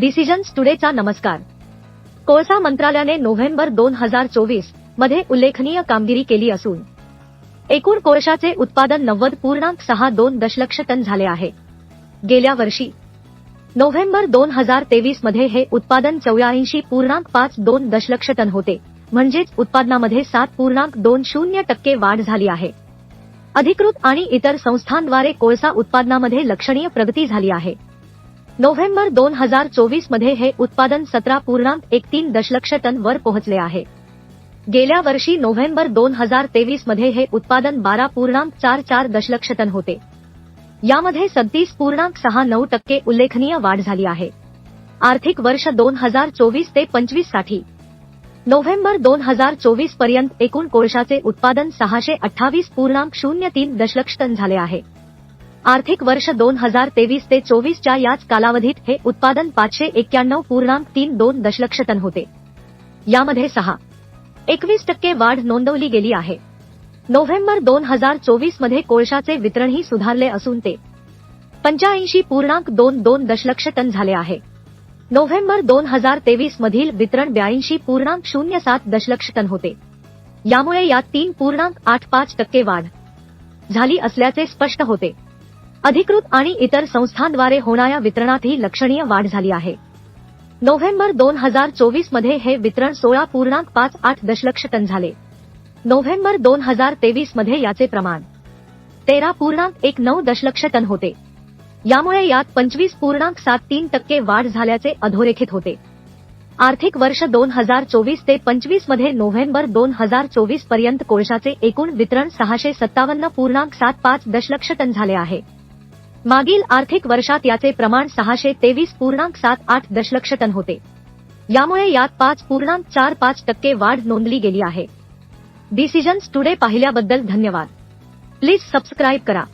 Decisions टुडेचा नमस्कार. कोळसा मंत्रालयाने नोव्हेंबर दोन हजार चोवीसमध्ये उल्लेखनीय कामगिरी केली असून एकूण कोळशाचे उत्पादन नव्वद पूर्णांक सहा दोन दशलक्ष टन झाले आहे. गेल्या वर्षी नोव्हेंबर दोन हजार तेवीसमध्ये हे उत्पादन चौऱ्याऐंशी पूर्णांक पाच दोन दशलक्ष टन होते. म्हणजेच उत्पादनामध्ये सात पूर्णांक दोन शून्य टक्के वाढ झाली आहे. अधिकृत आणि इतर संस्थांद्वारे कोळसा उत्पादनामध्ये लक्षणीय प्रगती झाली आहे. नोव्हेंबर दोन हजार चोवीसमध्ये हे उत्पादन सतरा पूर्णांक एक तीन दशलक्ष टन वर पोहोचले आहे. गेल्या वर्षी नोव्हेंबर दोन हजार तेवीसमध्ये हे उत्पादन बारा पूर्णांक चार चार दशलक्ष टन होते. यामध्ये सदतीस पूर्णांक सहा नऊ टक्के उल्लेखनीय वाढ झाली आहे. आर्थिक वर्ष दोन हजार चोवीस ते पंचवीससाठी. नोव्हेंबर दोन हजार चोवीसपर्यंत एकूण कोळशाचे उत्पादन सहाशे अठ्ठावीस पूर्णांक शून्य तीन दशलक्ष टन झाले आहे. आर्थिक वर्ष दोन हजार तेवीस ते चोवीसच्या याच कालावधीत हे उत्पादन पाचशे एक्क्याण्णव पूर्णांक तीन दोन दशलक्ष टन होते. यामध्ये सहा. एकवीस टक्के वाढ नोंदवली गेली आहे. नोव्हेंबर दोन हजार चोवीसमध्ये कोळशाचे वितरणही सुधारले असून ते पंच्याऐंशी पूर्णांक दोन दोन दशलक्ष टन झाले आहे. नोव्हेंबर दोन हजार तेवीस मधील वितरण ब्याऐंशी पूर्णांक शून्य सात दशलक्ष टन होते. यामुळे यात तीन पूर्णांक आठ पाच टक्के वाढ झाली असल्याचे स्पष्ट होते. अधिकृत आणि इतर संस्थांद्वारे होणाऱ्या वितरणातही लक्षणीय वाढ झाली आहे. नोव्हेंबर दोन हजार चोवीसमध्ये हे वितरण सोळा पूर्णांक पाच आठ दशलक्ष टन झाले. नोव्हेंबर दोन हजार तेवीसमध्ये याचे प्रमाण तेरा पूर्णांक एक नऊ दशलक्ष टन होते. यामुळे यात पंचवीस पूर्णांक सात तीन टक्के वाढ झाल्याचे अधोरेखित होते. आर्थिक वर्ष दोन हजार चोवीस ते पंचवीसमध्ये नोव्हेंबर दोन हजार चोवीसपर्यंत कोळशाचे एकूण वितरण सहाशे सत्तावन्न पूर्णांक सात पाच दशलक्ष टन झाले आहे. मागील आर्थिक वर्षात याचे प्रमाण सहाशे तेवीस पूर्णांक सात आठ दशलक्ष टन होते. यामुळे यात पाच पूर्णांक चार पाच टक्के वाढ नोंदली गेली आहे. डिसिजन्स टुडे पाहिल्याबद्दल धन्यवाद. प्लीज सबस्क्राईब करा.